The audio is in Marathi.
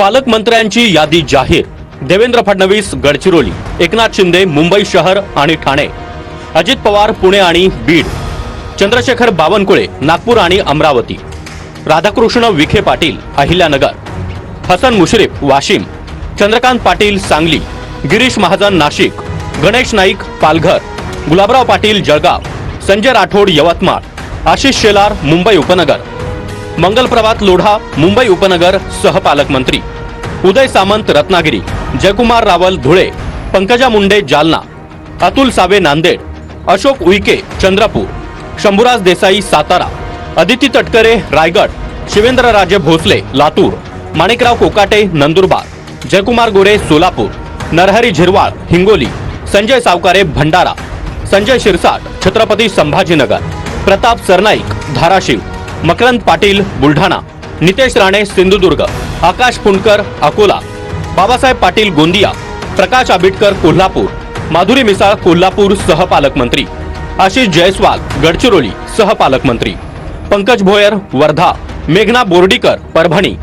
पालकमंत्र्यांची यादी जाहीर. देवेंद्र फडणवीस गडचिरोली एकनाथ शिंदे मुंबई शहर आणि ठाणे. अजित पवार पुणे आणि बीड. चंद्रशेखर बावनकुळे नागपूर आणि अमरावती. राधाकृष्ण विखे पाटील अहिल्यानगर. हसन मुश्रीफ वाशिम. चंद्रकांत पाटील सांगली. गिरीश महाजन नाशिक. गणेश नाईक पालघर. गुलाबराव पाटील जळगाव. संजय राठोड यवतमाळ. आशिष शेलार मुंबई उपनगर. मंगलप्रभात लोढा मुंबई उपनगर सहपालकमंत्री. उदय सामंत रत्नागिरी. जयकुमार रावल धुळे. पंकजा मुंडे जालना. अतुल सावे नांदेड. अशोक उईके चंद्रपूर. शंभूराज देसाई सातारा. अदिती तटकरे रायगड. शिवेंद्रराजे भोसले लातूर. माणिकराव कोकाटे नंदुरबार. जयकुमार गोरे सोलापूर. नरहरी झिरवाळ हिंगोली. संजय सावकारे भंडारा. संजय शिरसाट छत्रपती संभाजीनगर. प्रताप सरनाईक धाराशिव. मकरंद पाटील बुलढाणा. नितेश राणे सिंधुदुर्ग. आकाश पुणकर अकोला. बाबासाहेब पाटील गोंदिया. प्रकाश आबिटकर कोल्हापूर. माधुरी मिसाळ कोल्हापूर सहपालकमंत्री. आशिष जयस्वाल गडचिरोली सहपालकमंत्री. पंकज भोयर वर्धा. मेघना बोर्डीकर परभणी.